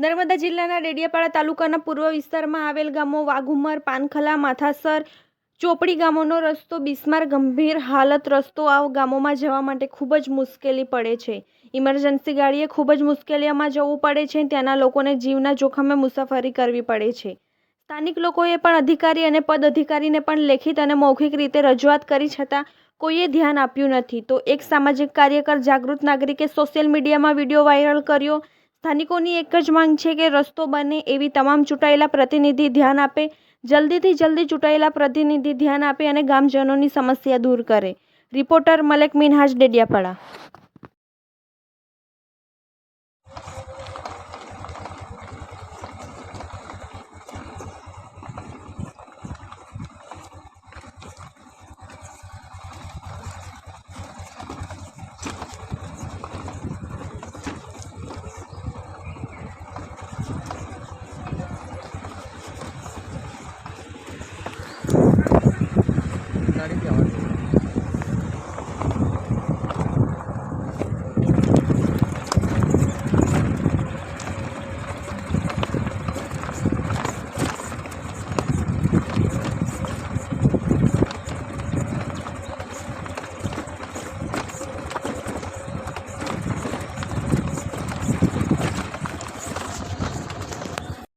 નર્મદા જિલ્લાના ડેડિયાપાડા તાલુકાના પૂર્વ વિસ્તારમાં આવેલ ગામો વાઘુમર, પાનખલા, માથાસર, ચોપડી ગામોનો રસ્તો, બિસ્માર, ગંભીર હાલત રસ્તો આ ગામોમાં જવા માટે ખૂબ જ મુશ્કેલી પડે છે. ઇમરજન્સી ગાડીએ ખૂબ જ મુશ્કેલીઓમાં જવું પડે છે. ત્યાંના લોકોને જીવના જોખમે મુસાફરી કરવી પડે છે. સ્થાનિક લોકોએ પણ અધિકારી અને પદ અધિકારીને પણ લેખિત અને મૌખિક રીતે રજૂઆત કરી છતાં કોઈએ ધ્યાન આપ્યું નથી. તો એક સામાજિક કાર્યકર, જાગૃત નાગરિકે સોશિયલ મીડિયામાં વીડિયો વાયરલ કર્યો. સ્થાનિકોની એક જ માંગ છે કે રસ્તો બને એવી તમામ ચૂંટાયેલા પ્રતિનિધિ ધ્યાન આપે, જલ્દીથી જલ્દી ચૂંટાયેલા પ્રતિનિધિ ધ્યાન આપે અને ગામજનોની સમસ્યા દૂર કરે. રિપોર્ટર મલેક મિનહાજ ડેડિયાપાડા.